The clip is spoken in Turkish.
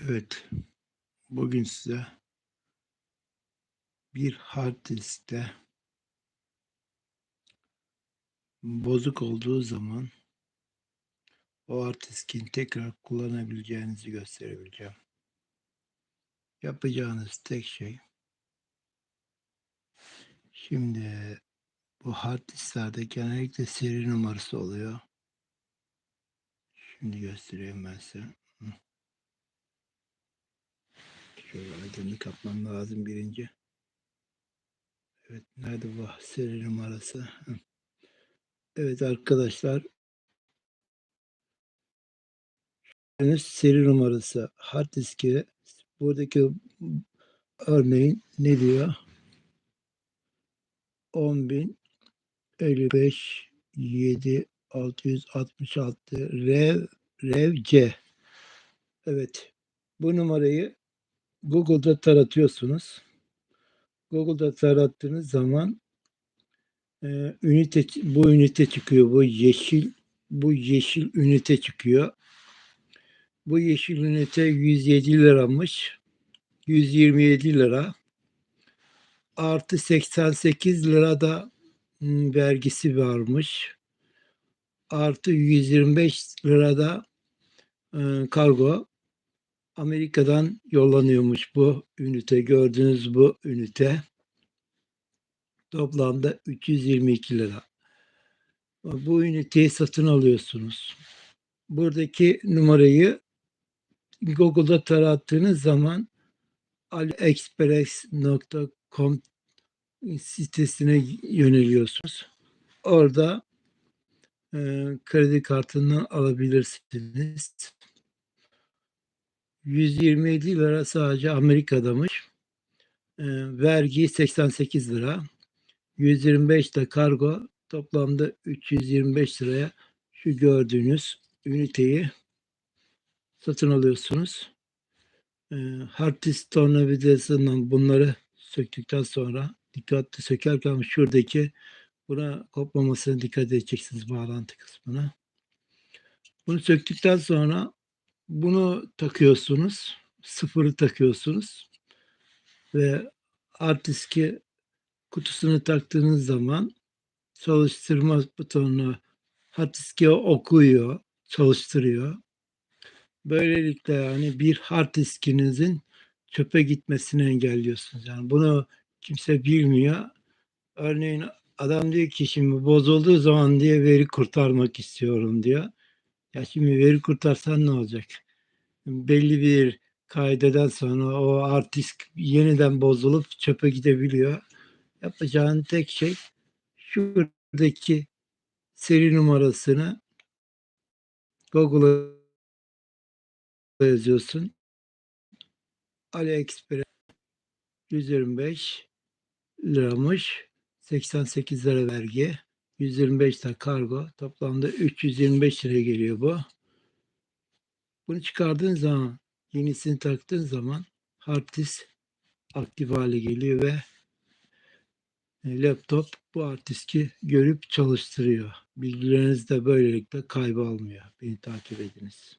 Evet, bugün size bir hard diskte bozuk olduğu zaman o hard diskin tekrar kullanabileceğinizi gösterebileceğim. Yapacağınız tek şey şimdi bu hard disklerde genellikle seri numarası oluyor. Şimdi göstereyim ben size. Şöyle aydınlık yapmam lazım birinci. Evet nerede bu seri numarası? Evet arkadaşlar. Seri numarası hard diski buradaki örneğin ne diyor? 10.000 55 7 666 rev rev C. Evet. Bu numarayı Google'da taratıyorsunuz. Google'da tarattığınız zaman e, ünite bu ünite çıkıyor. Bu yeşil bu yeşil ünite çıkıyor. Bu yeşil ünite 107 liramış. 127 lira. Artı 88 lira da hmm, vergisi varmış. Artı 125 lira da e, kargo. Amerika'dan yollanıyormuş bu ünite. Gördüğünüz bu ünite. Toplamda 322 lira. Bu üniteyi satın alıyorsunuz. Buradaki numarayı Google'da tarattığınız zaman aliexpress.com sitesine yöneliyorsunuz. Orada e, kredi kartından alabilirsiniz. 127 lira sadece Amerika'damış. E, vergi 88 lira. 125 de kargo toplamda 325 liraya şu gördüğünüz üniteyi satın alıyorsunuz. E, hard disk tornavidasından bunları söktükten sonra dikkatli sökerken şuradaki buna kopmamasına dikkat edeceksiniz bağlantı kısmına. Bunu söktükten sonra bunu takıyorsunuz. Sıfırı takıyorsunuz. Ve hard kutusunu taktığınız zaman çalıştırma butonunu hard okuyor, çalıştırıyor. Böylelikle yani bir hard diskinizin çöpe gitmesini engelliyorsunuz. Yani bunu kimse bilmiyor. Örneğin adam diyor ki şimdi bozulduğu zaman diye veri kurtarmak istiyorum diyor. Ya şimdi veri kurtarsan ne olacak? Belli bir kaydeden sonra o hard disk yeniden bozulup çöpe gidebiliyor. Yapacağın tek şey şuradaki seri numarasını Google'a yazıyorsun. AliExpress 125 liramış. 88 lira vergi. 125 lira kargo. Toplamda 325 liraya geliyor bu. Bunu çıkardığın zaman yenisini taktığın zaman hard disk aktif hale geliyor ve e, laptop bu hard diski görüp çalıştırıyor. Bilgileriniz de böylelikle kaybolmuyor. Beni takip ediniz.